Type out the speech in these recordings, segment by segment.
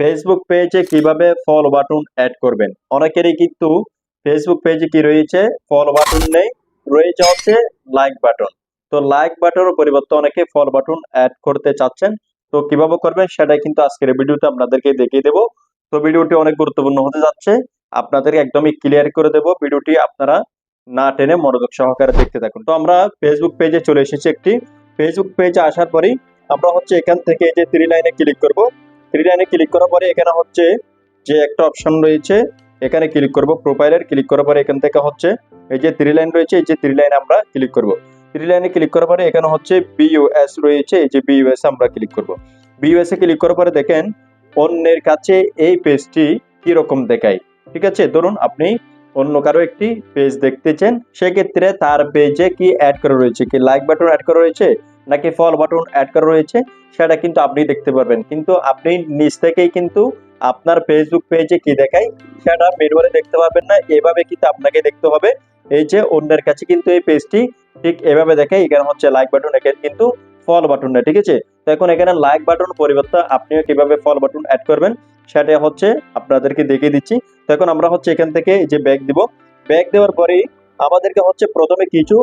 Facebook পেজে কীভাবে follow button add করবেন? অনেকেরই কিন্তু ফেসবুক পেজে কি রয়েছে? ফলো বাটন নেই, রয়েছে হচ্ছে লাইক বাটন তো লাইক বাটনের পরিবর্তে অনেকে ফলো বাটন অ্যাড করতে চাচ্ছেন। তো কীভাবে করবেন সেটাই কিন্তু আজকের ভিডিওতে আপনাদেরকে দেখিয়ে দেবো। তো ভিডিওটি অনেক গুরুত্বপূর্ণ হতে যাচ্ছে। আপনাদেরকে একদমই ক্লিয়ার করে দেবো ভিডিওটি আপনারা না টেনে মনোযোগ সহকারে দেখতে থাকুন। তো আমরা ফেসবুক পেজে চলে এসেছি একটি। ফেসবুক পেজে আসার পরেই আমরা হচ্ছে এখান থেকে এই যে থ্রি লাইনে ক্লিক করব। থ্রি লাইনে ক্লিক করার পরে এখানে হচ্ছে যে একটা অপশন রয়েছে, এখানে ক্লিক করব। প্রোফাইলের ক্লিক করার পরে এখান থেকে হচ্ছে এই যে থ্রি লাইন রয়েছে, এই যে থ্রি লাইনে আমরা ক্লিক করব। থ্রি লাইনে ক্লিক করার পরে এখানে হচ্ছে বিইউএস রয়েছে, এই যে বিইউএস আমরা ক্লিক করব। এ ক্লিক করার পরে দেখেন, অন্যের কাছে এই পেজটি কি রকম দেখায়। ঠিক আছে? ধরুন আপনি অন্য কারও একটি পেজ দেখতেছেন সেক্ষেত্রে তার পেজে কি অ্যাড করা রয়েছে? কি লাইক বাটন অ্যাড করা রয়েছে? নাকি ফল বাটন অ্যাড করা রয়েছে? সেটা কিন্তু আপনি দেখতে পারবেন। কিন্তু আপনি নিজ থেকেই কিন্তু আপনার ফেসবুক পেজে কি দেখায়, সেটা মেনুয়ারে দেখতে পারবেন না। এভাবে কিন্তু আপনাকে দেখতে হবে। এই যে অন্যের কাছে কিন্তু এই পেজটি ঠিক এভাবে দেখায়। এখানে হচ্ছে লাইক বাটন এখানে কিন্তু ফল বাটন না ঠিক আছে? তো এখন এখানে লাইক বাটন পরিবর্তে আপনিও কীভাবে ফল বাটন অ্যাড করবেন সেটা হচ্ছে আপনাদেরকে দেখিয়ে দিচ্ছি। তো এখন আমরা হচ্ছে এখান থেকে যে ব্যাগ দিব। ব্যাগ দেওয়ার পরেই আমাদেরকে হচ্ছে প্রথমে কিছু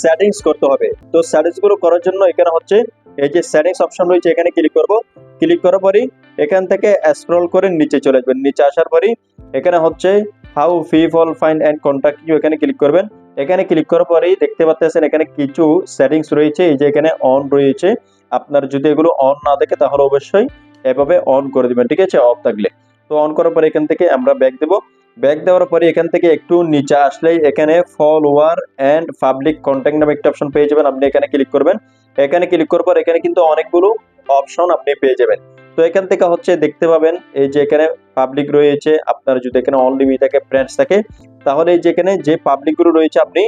সেটিংস করতে হবে। তো সেটিংসগুলো করার জন্য এখানে হচ্ছে এই যে সেটিংস অপশন রয়েছে, এখানে ক্লিক করব। ক্লিক করার পরেই এখান থেকে স্ক্রল করে নিচে চলে আসবেন। নিচে আসার পরেই এখানে হচ্ছে how people find and contact you এখানে ক্লিক করবেন। এখানে ক্লিক করার পরেই দেখতে পাচ্ছেন এখানে কিছু সেটিংস রয়েছে। এই যে এখানে অন রয়েছে। আপনার যদি এগুলো অন না দেখে তাহলে অবশ্যই এভাবে অন করে দিবেন, ঠিক আছে? অফ থাকলে। তো অন করার পরে এখান থেকে আমরা ব্যাক দেব। ব্যাক দেওয়ার পরে এখান থেকে একটু নিচে আসলেই এখানে ফলোয়ার অ্যান্ড পাবলিক কন্ট্যাক্ট নামে একটা অপশন পেয়ে যাবেন। আপনি এখানে ক্লিক করবেন। এখানে ক্লিক করার পর এখানে কিন্তু অনেকগুলো অপশন আপনি পেয়ে যাবেন। তো এখান থেকে হচ্ছে দেখতে পাবেন, এই যে এখানে পাবলিক রয়েছে, আপনার যদি এখানে অনলিমি থাকে ফ্রেন্ডস থাকে, তাহলে এই যে এখানে যে পাবলিকগুলো রয়েছে, আপনি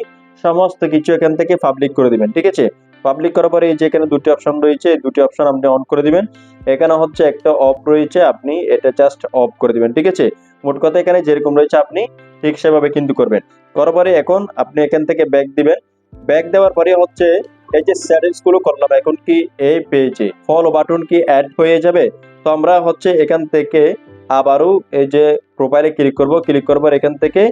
সমস্ত কিছু এখান থেকে পাবলিক করে দিবেন, ঠিক আছে? পাবলিক করার পরে এই যে এখানে দুটি অপশন রয়েছে, এই দুটি অপশন আপনি অন করে দিবেন। এখানে হচ্ছে একটা অফ রয়েছে, আপনি এটা জাস্ট অফ করে দিবেন, ঠিক আছে? মোট কথা এখানে যেরকম রয়েছে, আপনি ঠিক সেভাবে কিন্তু করবেন। করার পরে এখন আপনি এখান থেকে ব্যাক দিবেন। ব্যাক দেওয়ার পরে হচ্ছে এই যে সেটিংসগুলো করলাম, এখন কি এই পেজে ফলো বাটন কি অ্যাড হয়ে যাবে? তো আমরা হচ্ছে এখান থেকে আবারও এই যে প্রোফাইলে ক্লিক করব। ক্লিক করবার এখান থেকে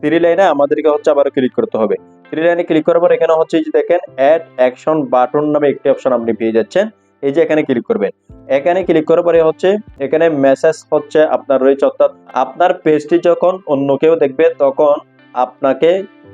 থ্রি লাইনে আমাদেরকে হচ্ছে আবারও ক্লিক করতে হবে। থ্রি লাইনে ক্লিক করার পর এখানে হচ্ছে যে দেখেন অ্যাড অ্যাকশন বাটন নামে একটি অপশন আপনি পেয়ে যাচ্ছেন। এই যে এখানে ক্লিক করবেন। এখানে ক্লিক করার পরে হচ্ছে, এখানে মেসেজ হচ্ছে আপনার রয়েছে, অর্থাৎ আপনার পেজটি যখন অন্য কেউ দেখবে, তখন আপনাকে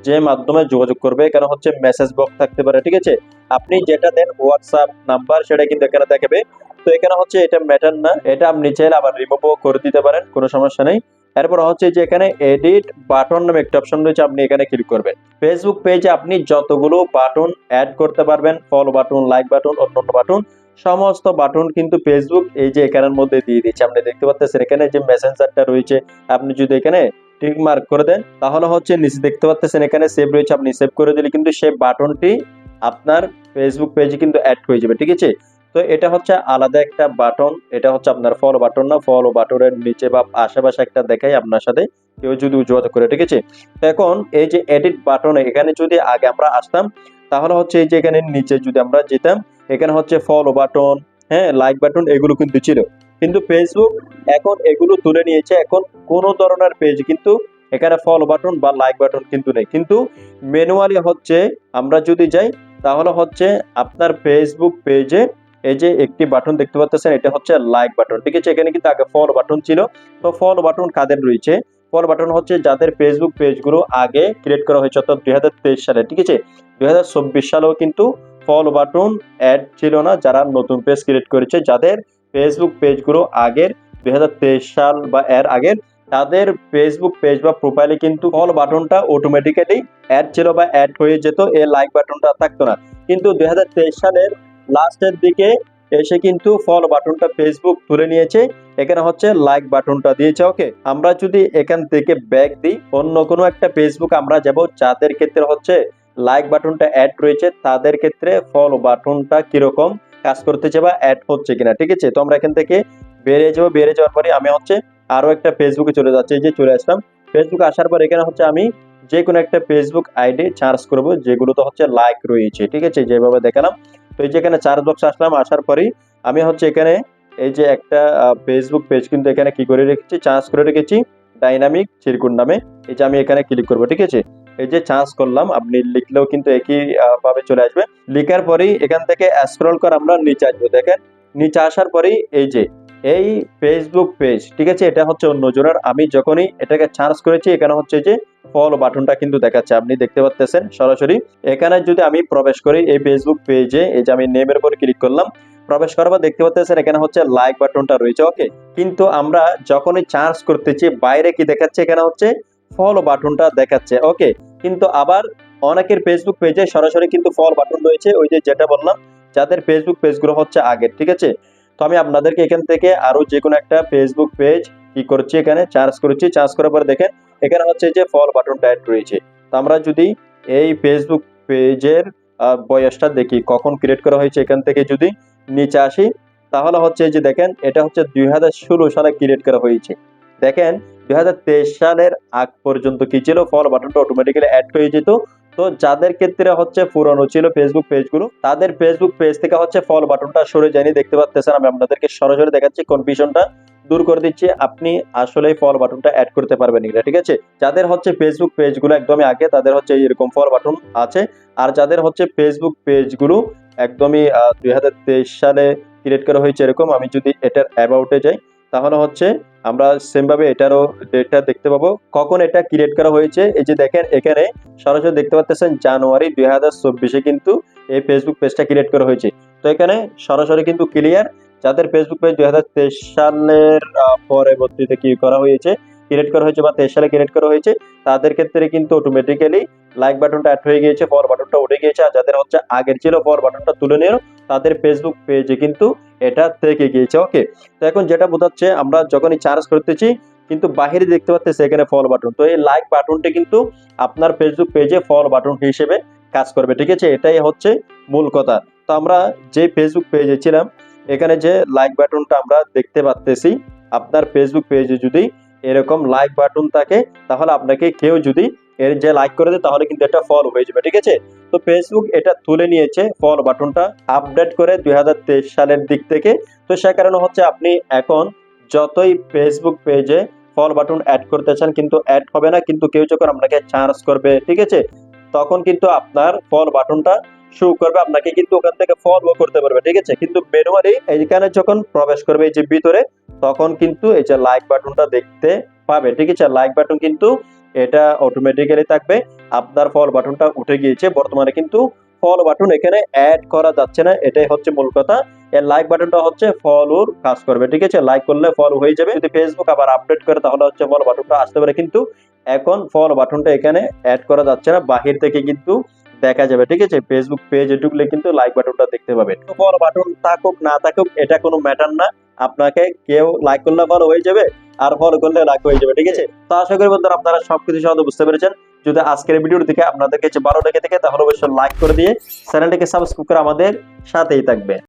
যে মাধ্যমে যোগাযোগ করবে, এখানে হচ্ছে মেসেজ বক্স থাকতে পারে, ঠিক আছে? আপনি যেটা দেন হোয়াটসঅ্যাপ নাম্বার সেটা কিন্তু এখানে দেখাবে। তো এখানে হচ্ছে এটা ম্যাটার না। এটা আপনি চাইলে আবার রিমুভও করে দিতে পারেন, কোনো সমস্যা নেই। এরপর হচ্ছে যে এখানে এডিট বাটন নামে একটা অপশন রয়েছে, আপনি এখানে ক্লিক করবেন। ফেসবুক পেজে আপনি যতগুলো বাটন অ্যাড করতে পারবেন ফলো বাটন লাইক বাটন অন্যান্য বাটন সমস্ত বাটন কিন্তু ফেসবুক এই যে এখানের মধ্যে দিয়ে দিচ্ছে আপনি দেখতে পাচ্ছেন এখানে যে মেসেঞ্জারটা রয়েছে, আপনি যদি এখানে টিক মার্ক করে দেন, তাহলে হচ্ছে নিচে দেখতে পাচ্ছেন এখানে সেভ রয়েছে, আপনি সেভ করে দিলে কিন্তু সেই বাটনটি আপনার ফেসবুক পেজে কিন্তু অ্যাড হয়ে যাবে, ঠিক আছে? তো এটা হচ্ছে আলাদা একটা বাটন, এটা হচ্ছে আপনার ফলো বাটন না ফলো বাটনের নিচে বা আশেপাশে একটা দেখাই আপনার সাথে, কেউ যদি যোগাযোগ করে, ঠিক আছে? এখন এই যে এডিট বাটনে এখানে যদি আগে আমরা আসতাম, তাহলে হচ্ছে এই যে এখানে নিচে যদি আমরা যেতাম, এখানে হচ্ছে ফলো বাটন হ্যাঁ লাইক বাটন এগুলো কিন্তু ছিল। কিন্তু ফেসবুক এখন এগুলো তুলে নিয়েছে, এখন কোনো ধরনের পেজ কিন্তু এখানে ফলো বাটন বা লাইক বাটন কিন্তু নেই। কিন্তু ম্যানুয়ালি হচ্ছে, আমরা যদি যাই, তাহলে হচ্ছে আপনার ফেসবুক পেজে এই যে একটি বাটন দেখতে পাচ্ছেন এটা হচ্ছে লাইক বাটন ঠিক আছে? এখানে কিন্তু আগে ফলো বাটন ছিল। তো ফলো বাটন কাদের রয়েছে? ফলো বাটন হচ্ছে যাদের ফেসবুক পেজগুলো আগে ক্রিয়েট করা হয়েছে, অর্থাৎ দুই সালে, ঠিক আছে? দুই হাজার চব্বিশ সালেও কিন্তু ফলো বাটন অ্যাড ছিল না, যারা নতুন পেজ ক্রিয়েট করেছে, যাদের ফেসবুক পেজগুলো আগের দুই হাজার তেইশ সাল বা এর আগের, তাদের ফেসবুক পেজ বা প্রোফাইলে কিন্তু ফলো বাটনটা অটোমেটিক্যালি অ্যাড ছিল বা অ্যাড হয়ে যেত, এই লাইক বাটনটা থাকতো না। কিন্তু দুই হাজার তেইশ সালের লাস্টের দিকে এসে কিন্তু ফলো বাটনটা ফেসবুক তুলে নিয়েছে। এখানে হচ্ছে লাইক বাটনটা দিয়েছে ওকে আমরা যদি এখান থেকে ব্যাক দিই, অন্য কোনো একটা ফেসবুক আমরা যাব, যাদের ক্ষেত্রে হচ্ছে লাইক বাটনটা অ্যাড রয়েছে, তাদের ক্ষেত্রে ফলো বাটনটা কীরকম কাজ করতেছে বা অ্যাড হচ্ছে কিনা, ঠিক আছে? তো আমরা এখান থেকে বেরিয়ে যাব, বেরিয়ে যাওয়ার পরে আমি হচ্ছে আরও একটা ফেসবুকে চলে যাচ্ছে, এই যে চলে আসলাম। ফেসবুক আসার পর এখানে হচ্ছে আমি যে কোনো একটা ফেসবুক আইডি চার্জ করব যেগুলো তো হচ্ছে লাইক রয়েছে, ঠিক আছে? যেভাবে দেখালাম। তো এই যে এখানে চার্জ বক্স আসলাম, আসার পরেই আমি হচ্ছে এখানে এই যে একটা ফেসবুক পেজ কিন্তু এখানে কি করে রেখেছি? চার্জ করে রেখেছি ডাইনামিক চিরকুট নামে। এই যে আমি এখানে ক্লিক করব, ঠিক আছে? এই যে চার্জ করলাম, আপনি লিখলেও কিন্তু একই ভাবে চলে আসবে। লিখার পরেই এখান থেকে স্ক্রল করে আমরা নিচে আসব। দেখেন, নিচে আসার পরেই এই যে এই ফেসবুক পেজ ঠিক আছে? এটা হচ্ছে অন্য জনের। আমি যখনই এটাকে চার্জ করেছি, এখানে হচ্ছে যে ফলো বাটনটা কিন্তু দেখাচ্ছে। আপনি দেখতে পাচ্ছেন সরাসরি। এখানে যদি আমি প্রবেশ করি এই ফেসবুক পেজে এই যে আমি নেমের উপর ক্লিক করলাম, প্রবেশ করার পর দেখতে পাচ্ছেন এখানে হচ্ছে লাইক বাটনটা রয়েছে ওকে কিন্তু আমরা যখনই চার্জ করতেছি, বাইরে কি দেখাচ্ছে? এখানে হচ্ছে ফলো বাটনটা দেখাচ্ছে ওকে কিন্তু আবার অনেকের ফেসবুক পেজে সরাসরি কিন্তু ফলো বাটন রয়েছে, ওই যে যেটা বললাম, যাদের ফেসবুক পেজগুলো হচ্ছে আগের, ঠিক আছে? তো আমি আপনাদেরকে এখান থেকে আরও যে কোনো একটা ফেসবুক পেজ কি করছি এখানে? চার্জ করছি। চার্জ করার পরে দেখেন, এখানে হচ্ছে যে ফল বাটনটা অ্যাড রয়েছে। তো আমরা যদি এই ফেসবুক পেজের বয়সটা দেখি, কখন ক্রিয়েট করা হয়েছে এখান থেকে যদি নিচে আসি, তাহলে হচ্ছে যে দেখেন, এটা হচ্ছে দুই হাজার ষোলো সালে ক্রিয়েট করা হয়েছে। দেখেন, দুই হাজার তেইশ সালের আগ পর্যন্ত কি ছিল? ফল বাটনটা অটোমেটিক্যালি অ্যাড হয়ে যেত। তো যাদের ক্ষেত্রে হচ্ছে পুরনো ছিল ফেসবুক পেজগুলো তাদের ফেসবুক পেজ থেকে হচ্ছে ফল বাটনটা সরে যায়নি, দেখতে পাচ্ছেন আমি আপনাদেরকে সরাসরি দেখাচ্ছি কনফিউশনটা দূর করে দিচ্ছি, আপনি আসলে ফল বাটনটা অ্যাড করতে পারবেন এটা ঠিক আছে? যাদের হচ্ছে ফেসবুক পেজগুলো একদমই আগে, তাদের হচ্ছে এরকম ফল বাটন আছে, আর যাদের হচ্ছে ফেসবুক পেজগুলো একদমই দুই হাজার তেইশ সালে ক্রিয়েট করা হয়েছে এরকম, আমি যদি এটার অ্যাবাউটে যাই তাহলে হচ্ছে আমরা সেম ভাবে এটারও ডেটটা দেখতে পাবো। কখন এটা ক্রিয়েট করা হয়েছে? এই যে দেখেন, এখানে সরাসরি দেখতে পাচ্ছেন জানুয়ারি দুই হাজার চব্বিশে কিন্তু এই ফেসবুক পেজটা ক্রিয়েট করা হয়েছে। তো এখানে সরাসরি কিন্তু ক্লিয়ার যাদের ফেসবুক পেজ দুই হাজার তেইশ সালের পরবর্তীতে কি করা হয়েছে ক্রিয়েট করা হয়েছে বা তেইশ সালে ক্রিয়েট করা হয়েছে, তাদের ক্ষেত্রে কিন্তু অটোমেটিক্যালি লাইক বাটনটা অ্যাড হয়ে গিয়েছে ফর বাটনটা উঠে গিয়েছে। আর যাদের হচ্ছে আগের ছিল ফর বাটনটা তুলে নিয়ে তাদের ফেসবুক পেজে কিন্তু এটা থেকে গিয়েছে ওকে তো এখন যেটা বোঝাচ্ছে, আমরা যখনই চার্জ করতেছি, কিন্তু বাহিরে দেখতে পাচ্ছি এখানে ফল বাটন তো এই লাইক বাটনটা কিন্তু আপনার ফেসবুক পেজে ফল বাটন হিসেবে কাজ করবে, ঠিক আছে? এটাই হচ্ছে মূল কথা। তো আমরা যে ফেসবুক পেজে ছিলাম, এখানে যে লাইক বাটনটা আমরা দেখতে পাচ্তেছি আপনার ফেসবুক পেজে যদি এরকম লাইক বাটন থাকে, তাহলে আপনাকে কেউ যদি এর যে লাইক করে দেয় তাহলে কিন্তু এটা ফলো হয়ে যাবে, ঠিক আছে? তো ফেসবুক এটা তুলে নিয়েছে ফলো বাটনটা আপডেট করে দুই সালের দিক থেকে। তো সে কারণে হচ্ছে আপনি এখন যতই ফেসবুক পেজে ফল বাটন অ্যাড করতে চান, কিন্তু অ্যাড হবে না, কিন্তু কেউ যখন আপনাকে চার্জ করবে, ঠিক আছে? তখন কিন্তু আপনার ফল বাটনটা শো করবে, আপনাকে কিন্তু ওখান থেকে ফলো করতে পারবে, ঠিক আছে? কিন্তু ম্যানুয়ালি এইখানে যখন প্রবেশ করবে এই যে ভিতরে তখন কিন্তু এই যে লাইক বাটনটা দেখতে পাবে, ঠিক আছে? লাইক বাটন কিন্তু এটা অটোমেটিক্যালি থাকবে। আপনার ফল বাটনটা উঠে গিয়েছে। বর্তমানে কিন্তু ফলো বাটন এখানে অ্যাড করা যাচ্ছে না। এটাই হচ্ছে মূল কথা। এর লাইক বাটনটা হচ্ছে ফলোর কাজ করবে, ঠিক আছে? লাইক করলে ফলো হয়ে যাবে। যদি ফেসবুক আবার আপডেট করে, তাহলে হচ্ছে ফলো বাটনটা আসতে পারে। কিন্তু এখন ফলো বাটনটা এখানে অ্যাড করা যাচ্ছে না। বাহির থেকে কিন্তু দেখা যাবে, ঠিক আছে? ফেসবুক পেজে ঢুকলে কিন্তু লাইক বাটনটা দেখতে পাবে। ফলো বাটন থাকুক, না থাকুক, এটা কোনো ম্যাটার না। আপনাকে কেউ লাইক করলে ফলো হয়ে যাবে আর ফলো করলে লাইক হয়ে যাবে, ঠিক আছে? তো আশা করি বন্ধুরা আপনারা সবকিছু সহজে বুঝতে পেরেছেন। যদি আজকের ভিডিওর দিকে আপনাদের কাছে ভালো লেগে থাকে, তাহলে অবশ্যই লাইক করে দিয়ে চ্যানেলটিকে সাবস্ক্রাইব করে আমাদের সাথেই থাকবে।